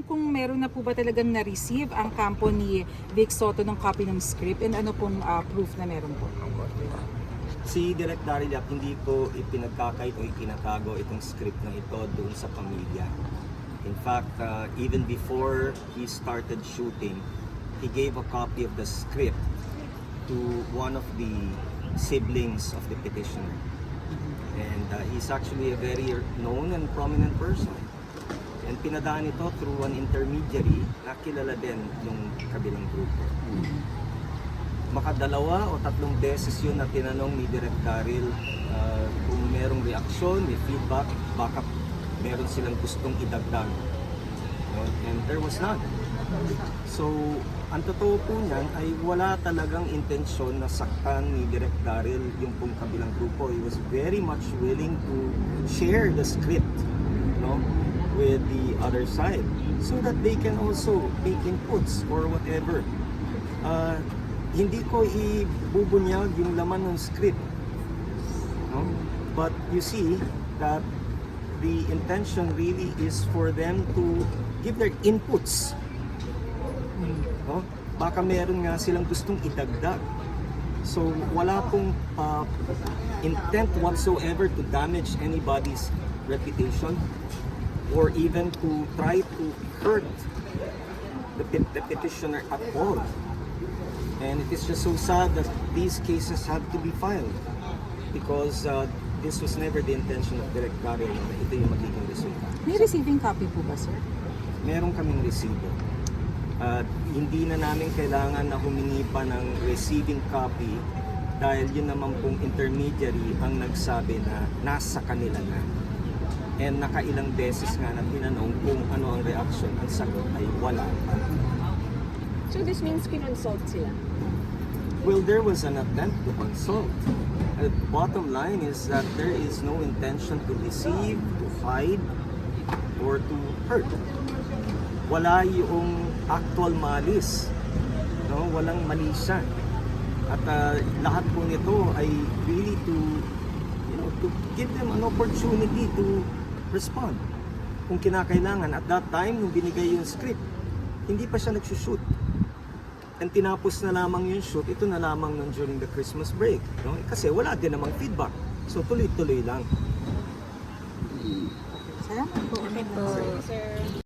Kung meron na po ba talagang na-receive ang kampo ni Vic Soto ng copy ng script and ano pong ah, proof na meron po? Si Direk Daryl hindi ko ipinagkakait o ikinatago itong script na ito doon sa pamilya. In fact, uh, even before he started shooting, he gave a copy of the script to one of the siblings of the petitioner. And uh, he's actually a very known and prominent person. And pinadaan ito through an intermediary na kilala din yung kabilang grupo. Makadalawa o tatlong beses yun na tinanong ni Direk Daryl uh, kung merong reaksyon, may feedback, baka meron silang gustong idagdag. No? And there was none. So, ang totoo po niyan ay wala talagang intensyon na saktan ni Direk Daryl yung pong kabilang grupo. He was very much willing to share the script no, with the other side so that they can also make inputs or whatever. Uh, hindi ko ibubunyag yung laman ng script. No? But you see that the intention really is for them to give their inputs. No? Baka meron nga silang gustong idagdag. So wala pong uh, intent whatsoever to damage anybody's reputation or even to try to hurt the, pet- the petitioner at all. And it is just so sad that these cases have to be filed because uh, this was never the intention of Direct Daryl na ito yung magiging resulta. May receiving copy po ba, sir? Meron kaming resibo. At hindi na namin kailangan na humingi pa ng receiving copy dahil yun naman pong intermediary ang nagsabi na nasa kanila na. And nakailang beses nga na tinanong kung ano ang reaction. Ang sagot ay wala pa. So this means kinonsult sila. Well, there was an attempt to consult. The bottom line is that there is no intention to deceive, to hide, or to hurt. Wala yung actual malice. No? Walang mali siya. At uh, lahat po nito ay really to give them an opportunity to respond. Kung kinakailangan. At that time, nung binigay yung script, hindi pa siya nagsushoot. And tinapos na lamang yung shoot, ito na lamang nun during the Christmas break. No? Kasi wala din namang feedback. So tuloy-tuloy lang. Salamat po.